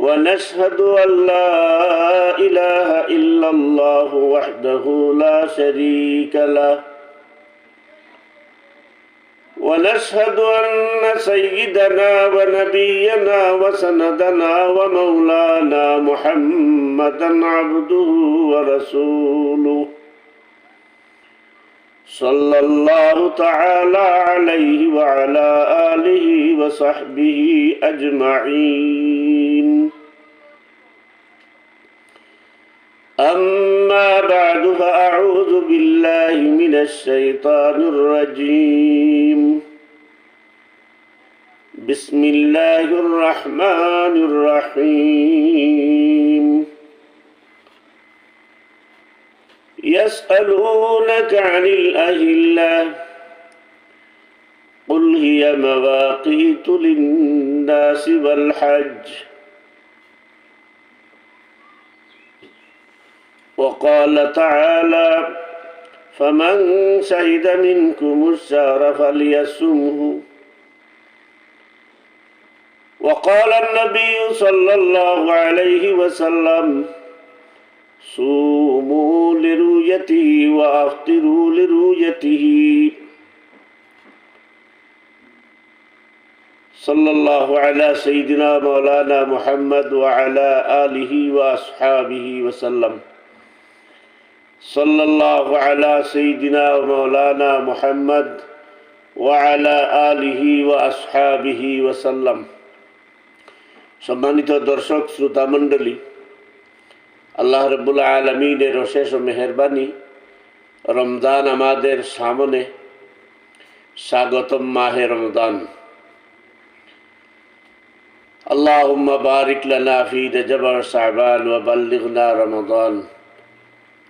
ونشهد أن لا إله إلا الله وحده لا شريك له. ونشهد أن سيدنا ونبينا وسندنا ومولانا محمدا عبده ورسوله. صلى الله تعالى عليه وعلى آله وصحبه أجمعين. أما بعد فأعوذ بالله من الشيطان الرجيم. بسم الله الرحمن الرحيم. يسألونك عن الأهلة. قل هي مواقيت للناس والحج. وقال تعالى فمن شهد منكم الشهر فليسمه وقال النبي صلى الله عليه وسلم صوموا لرؤيته وأفطروا لرؤيته. صلى الله على سيدنا مولانا محمد وعلى آله وأصحابه وسلم. صلى الله على سيدنا مولانا محمد وعلى آله وأصحابه وسلم সম্মানিত দর্শক শ্রোতা মণ্ডলী আল্লাহ রবুল্লা আলমিনের অশেষ মেহরবানি রমজান আমাদের সামনে স্বাগতম মাহে রমজান اللهم بارك لنا في رجب وشعبان وبلغنا رمضان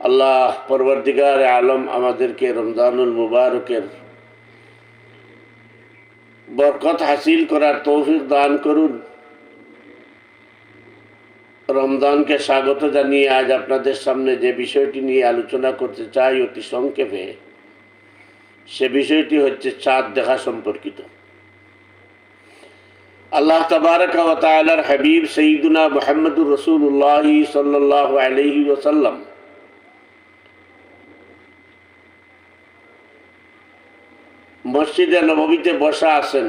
আল্লাহ পরবর্তীকার আলম আমাদেরকে রমজানুল মুবারকের বরকত হাসিল করার তৌফিক দান করুন রমজানকে স্বাগত জানিয়ে আজ আপনাদের সামনে যে বিষয়টি নিয়ে আলোচনা করতে চাই অতি সংক্ষেপে সে বিষয়টি হচ্ছে চাঁদ দেখা সম্পর্কিত আল্লাহ তবারকা ও তালার হাবিব সঈদুনা মোহাম্মদুর রসুল্লাহ সাল্লাহ আলহি ওসাল্লাম মসজিদে নবমীতে বসা আছেন।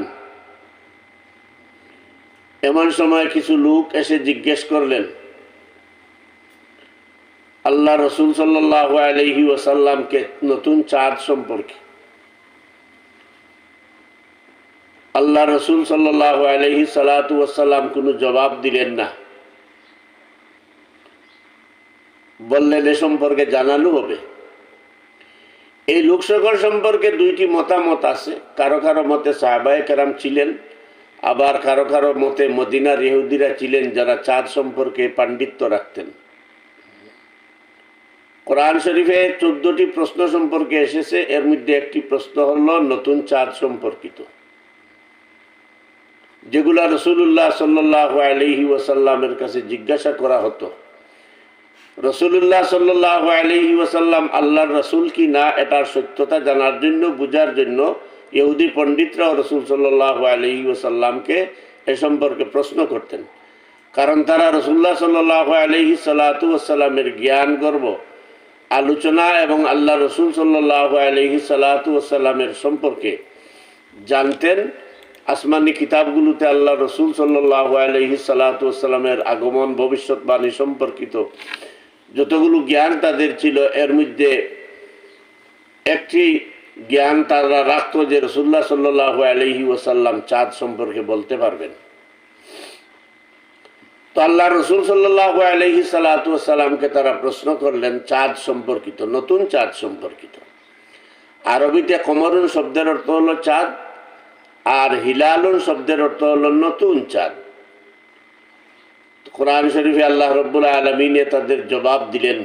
এমন সময় কিছু লোক এসে জিজ্ঞেস করলেন, আল্লাহ রসুল আলহি ওসাল্লামকে নতুন চাঁদ সম্পর্কে। আল্লাহ রসুল আলহি সালাতাম কোনো জবাব দিলেন না। বললেন, এ সম্পর্কে জানানো হবে। এই লোকসকল সম্পর্কে দুইটি মতামত আছে। কারও কারও মতে সাহাবায় কারাম ছিলেন, আবার কারও কারও মতে মদিনার ইহুদিরা ছিলেন যারা চাঁদ সম্পর্কে পাণ্ডিত্য রাখতেন। কোরআন শরীফে চোদ্দটি প্রশ্ন সম্পর্কে এসেছে, এর মধ্যে একটি প্রশ্ন হল, নতুন চাঁদ সম্পর্কিত। যেগুলা রসুল্লাহ সাল্লাহ আলহি ওয়াসাল্লামের কাছে জিজ্ঞাসা করা হতো। রসুল্লাহ সাল্লাহ আলহি ওয়াসাল্লাম আল্লাহর রসুল কি না, এটার সত্যতা জানার জন্য, বুঝার জন্য ইহুদি পণ্ডিতরা রসুল সাল্লাহ আলহি ওসাল্লামকে এ সম্পর্কে প্রশ্ন করতেন। কারণ তারা রসুল্লাহ সাল্লাহ আলহি সাল্লাতুসাল্লামের জ্ঞান, গর্ব, আলোচনা এবং আল্লাহ রসুল সাল্লাহ আলহি সাল্লাতুসাল্লামের সম্পর্কে জানতেন। আসমানি কিতাবগুলোতে আল্লাহ রসুল সাল্লাহ আলহি সাল্লাতুসাল্লামের আগমন, ভবিষ্যৎবাণী সম্পর্কিত যতগুলো জ্ঞান তাদের ছিল, এর মধ্যে একটি জ্ঞান তারা রাখতো যে রসুল্লাহ সাল্লাহ আলহি ওসাল্লাম চাঁদ সম্পর্কে বলতে পারবেন। তো আল্লাহ রসুল সাল্লাহ আলহি সালাতামকে তারা প্রশ্ন করলেন, চাঁদ সম্পর্কিত, নতুন চাঁদ সম্পর্কিত। আরবিতে কমরুন শব্দের অর্থ হলো চাঁদ, আর হিলালুন শব্দের অর্থ হলো নতুন চাঁদ। কোরআন শরীফে আল্লাহ রব্বুল আলমিনে তাদের জবাব দিলেন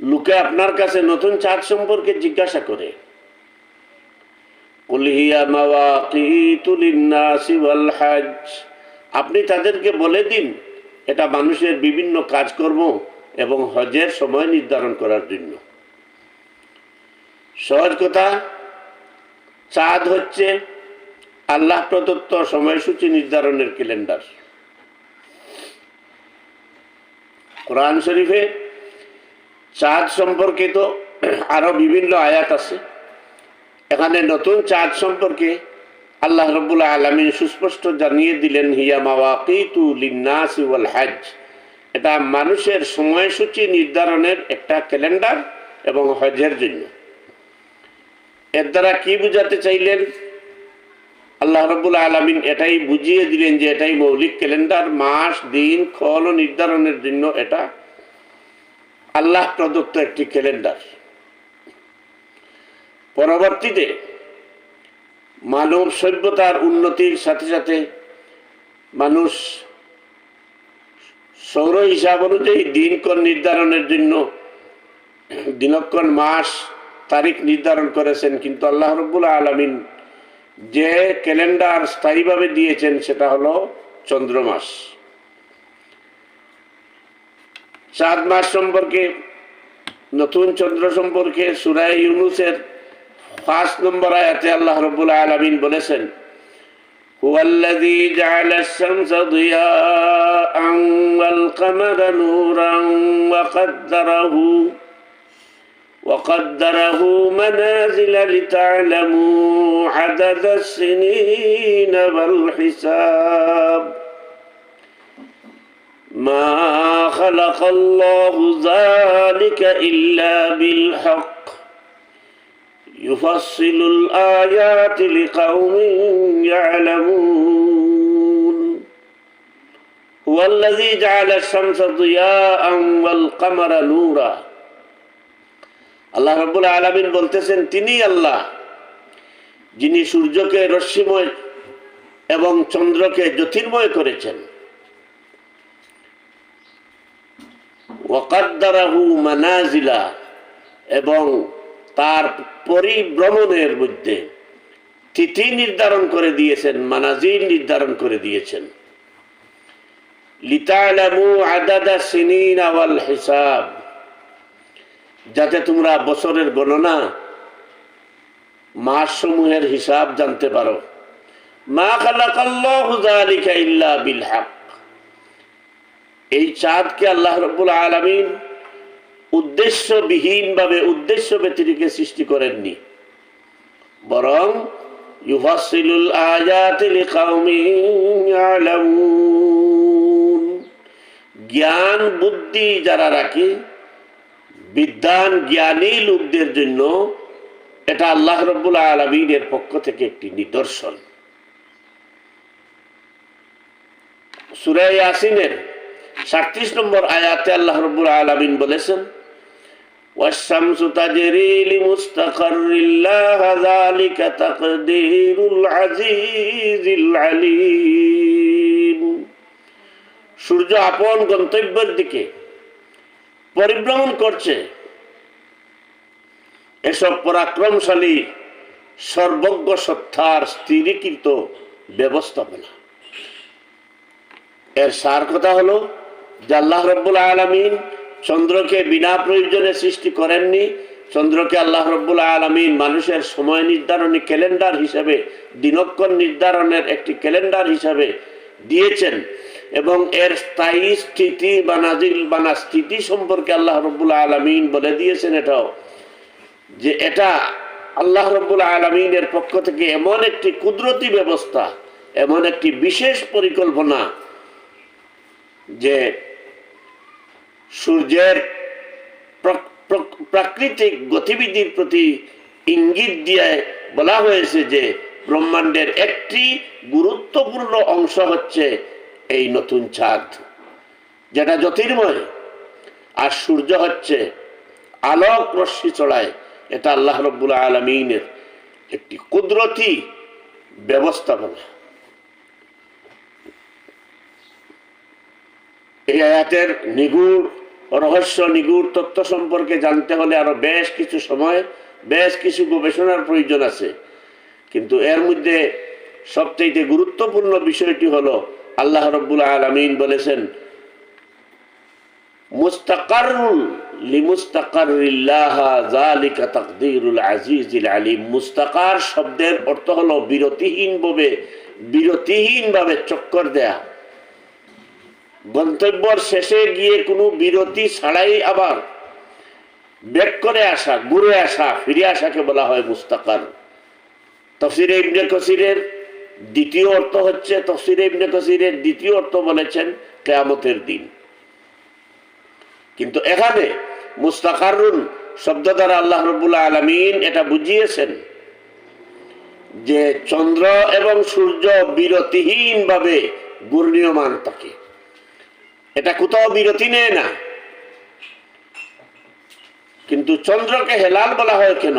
লোকে আপনার কাছে নতুন চাঁদ সম্পর্কে জিজ্ঞাসা করে আপনি তাদেরকে বলে দিন, এটা মানুষের বিভিন্ন কাজকর্ম এবং হজের সময় নির্ধারণ করার জন্য। সহজ কথা। চাঁদ হচ্ছে আল্লাহ প্রদত্ত সময়সূচি নির্ধারণের ক্যালেন্ডার। কোরআন শরীফে চাঁদ সম্পর্কিত আরও বিভিন্ন আয়াত আছে। এখানে নতুন চাঁদ সম্পর্কে আল্লাহ রবুল্লাহ আলমিন সুস্পষ্ট জানিয়ে দিলেন, হিয়া মাওয়াকিতু লিন্নাসি ওয়াল হজ এটা মানুষের সময়সূচি নির্ধারণের একটা ক্যালেন্ডার এবং হজের জন্য। এর দ্বারা কি বুঝাতে চাইলেন? আল্লাহ রবুল আলমিন এটাই বুঝিয়ে দিলেন যে এটাই মৌলিক ক্যালেন্ডার, মাস, দিন ক্ষণ নির্ধারণের জন্য এটা আল্লাহ প্রদত্ত একটি ক্যালেন্ডার। পরবর্তীতে মানব সভ্যতার উন্নতির সাথে সাথে মানুষ সৌর হিসাব অনুযায়ী দিনক্ষণ নির্ধারণের জন্য দিনক্ষণ, মাস তারিখ নির্ধারণ করেছেন কিন্তু আল্লাহ রব্বুল আলমিন যে ক্যালেন্ডার স্থায়ীভাবে দিয়েছেন সেটা হলো চন্দ্রমাস চাঁদ মাস সম্পর্কে নতুন চন্দ্র সম্পর্কে সুরাই ইউনুসের ফার্স্ট নম্বর আয়াতে আল্লাহ রব্বুল আলমিন বলেছেন هو الذي جعل الشمس ضياء والقمر نورا وقدره وقدره منازل لتعلموا عدد السنين والحساب. ما خلق الله ذلك إلا بالحق. يفصل الآيات لقوم يعلمون. هو الذي جعل الشمس ضياء والقمر نورا. আল্লাহ রব্বুল আলমিন বলতেছেন তিনি আল্লাহ, যিনি সূর্যকে রশ্মিময় এবং চন্দ্রকে জ্যোতির্ময় করেছেন। মানাজিলা এবং তার পরিভ্রমণের মধ্যে তিথি নির্ধারণ করে দিয়েছেন, মানাজিল নির্ধারণ করে দিয়েছেন। লিতালামু আদাদা সিনিন হিসাব। যাতে তোমরা বছরের গণনা মাস সমূহের হিসাব জানতে পারো। মা বিল হক এই চাঁদকে আল্লাহ রব্বুল আলামিন উদ্দেশ্যবিহীনভাবে উদ্দেশ্য ব্যতিরিকে সৃষ্টি করেননি। বরং ইউফাসিলুল আয়াতি লিকাউমিন ইয়ালামুন। জ্ঞান, বুদ্ধি যারা রাখে বিদ্যান জ্ঞানী লোকদের জন্য এটা আল্লাহ রব্বুল আলমিনের পক্ষ থেকে একটি নিদর্শন সুরাই আসিনের সাতত্রিশ নম্বর আয়াতে আল্লাহ রব্বুল আলমিন বলেছেন والشمس تجري لمستقر لها ذلك تقدير العزيز العليم সূর্য আপন গন্তব্যের দিকে পরিভ্রমণ করছে। এসব পরাক্রমশালী সর্বজ্ঞ সত্তার স্থিরীকৃত ব্যবস্থাপনা। এর সার কথা হলো যে আল্লাহ রব্বুল আলমিন চন্দ্রকে বিনা প্রয়োজনে সৃষ্টি করেননি, চন্দ্রকে আল্লাহ রব্বুল আলমিন মানুষের সময় নির্ধারণী ক্যালেন্ডার হিসাবে, দিনক্ষণ নির্ধারণের একটি ক্যালেন্ডার হিসাবে দিয়েছেন এবং এর স্থায়ী স্থিতি বা নাজিল বানা স্থিতি সম্পর্কে আল্লাহ রব্বুল আলমিন বলে দিয়েছেন এটাও, যে এটা আল্লাহ রব্বুল আলমিনের পক্ষ থেকে এমন একটি কুদরতি ব্যবস্থা, এমন একটি বিশেষ পরিকল্পনা যে সূর্যের প্রাকৃতিক গতিবিধির প্রতি ইঙ্গিত দিয়ে বলা হয়েছে যে ব্রহ্মাণ্ডের একটি গুরুত্বপূর্ণ অংশ হচ্ছে এই নতুন চাঁদ, যেটা জ্যোতির্ময়। আর সূর্য হচ্ছে আলোক রশ্মি চড়ায়। এটা আল্লাহ রব্বুল আলমিনের একটি কুদরতি ব্যবস্থাপনা। এই আয়াতের নিগুড়, রহস্য নিগুড় তথ্য সম্পর্কে জানতে হলে আরও বেশ কিছু সময়, বেশ কিছু গবেষণার প্রয়োজন আছে। কিন্তু এর মধ্যে সবচেয়ে গুরুত্বপূর্ণ বিষয়টি হলো আল্লাহ রব্বুল আলমিন বলেছেন গন্তব্যর শেষে গিয়ে কোনো বিরতি ছাড়াই আবার ব্যাক করে আসা, ঘুরে আসা, ফিরে আসাকে বলা হয় মুস্তাকার। তফসিরে ইবনে কসিরের দ্বিতীয় অর্থ হচ্ছে, তফসিরে ইবনে কসিরের দ্বিতীয় অর্থ বলেছেন কেয়ামতের দিন। কিন্তু এখানে মুস্তাকারুন শব্দ দ্বারা আল্লাহ রবুল্লা আলমিন এটা বুঝিয়েছেন যে চন্দ্র এবং সূর্য বিরতিহীন ভাবে ঘূর্ণীয়মান থাকে। এটা কোথাও বিরতি নেয় না। কিন্তু চন্দ্রকে হেলাল বলা হয় কেন?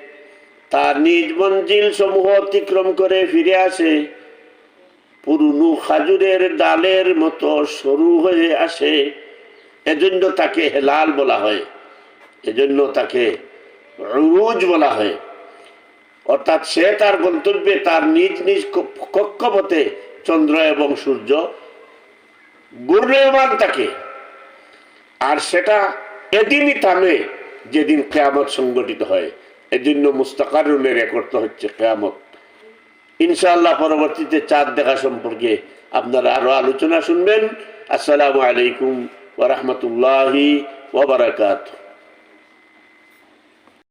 তার নিজ মঞ্জিল সমূহ অতিক্রম করে ফিরে আসে। পুরনো খাজুরের ডালের মতো সরু হয়ে আসে। এজন্য তাকে হেলাল বলা হয়। এজন্য তাকে রুজ বলা হয়। অর্থাৎ সে তার গন্তব্যে তার নিজ নিজ কক্ষপথে চন্দ্র এবং সূর্য গুর্ণয়মান তাকে। আর সেটা এদিনই থামে, যেদিন কেয়ামত সংগঠিত হয়। এজন্য মুস্তাকারুনের করতে হচ্ছে কেয়ামত। ইনশাআল্লাহ পরবর্তীতে চাঁদ দেখা সম্পর্কে আপনারা আরও আলোচনা শুনবেন। আসসালামু আলাইকুম ওরহমতুল্লাহি ওবরাকাত